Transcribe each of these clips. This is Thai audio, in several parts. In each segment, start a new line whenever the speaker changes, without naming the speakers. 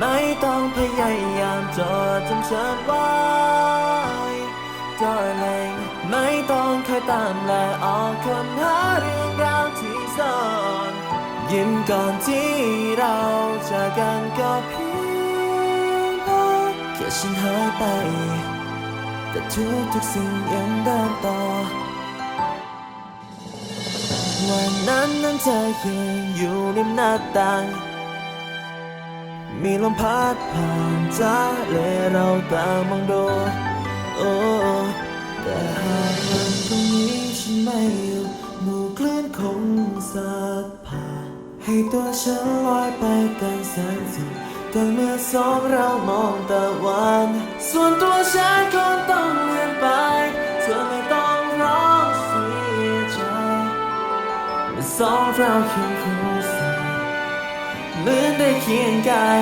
ไม่ต้องพยายามจดจำฉันไว้ darling ไม่ต้องคอยตามและออกคนหาเรื่องราวที่ซ่อนยิ้มก่อนที่เราจากกันก็เพียงพอแค่ฉันหายไป แต่ทุกทุกสิ่งยังเดินต่อวันนั้นนั้นเธอยืนอยู่ริมหน้าต่าง มีลมพัดผ่านจ้าแลเราต่างมองดูโอ้แต่หากวันตรงนี้ฉันไม่อยู่หมู่คลื่นคงสัดผ่านให้ตัวฉันลอยไปไกลแสนสุดแต่เมื่อสองเรามองตะวัน ส่วนตัวฉันคงต้องเลือนไป เธอไม่ต้องร้องเสียใจเมื่อสองเราเคียงคู่สัน เหมือนได้เคียงกาย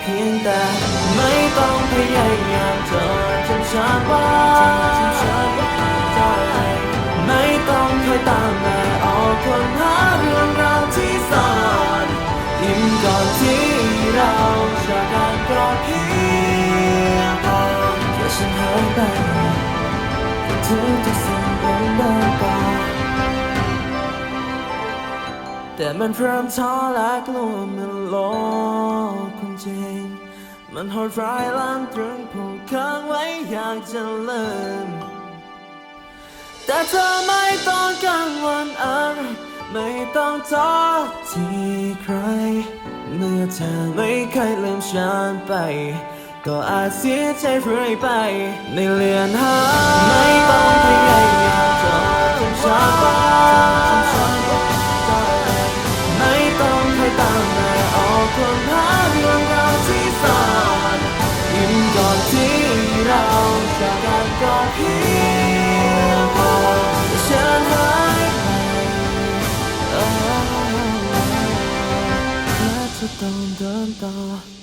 เพียงแต่ไม่ต้องพยายามจดจำฉันไว้ไม่ต้องคอยตามมาออกคนหาเรื่องราวที่ซ่อนอิ่มก่อนที่เราจะกันก็เพี แต่มันเริ่มท้อและกลัวมันโลกความจริง มันโหดร้ายล้ำตรึงผูกค้างไว้อยากจะลืมแต่เธอไม่ต้องกังวลอะไรไม่ต้องท้อที่ใคร เมื่อเธอไม่เคยลืมฉันไป ก็อาจเสียใจเรื่อยไปในเลือนหาไกันก็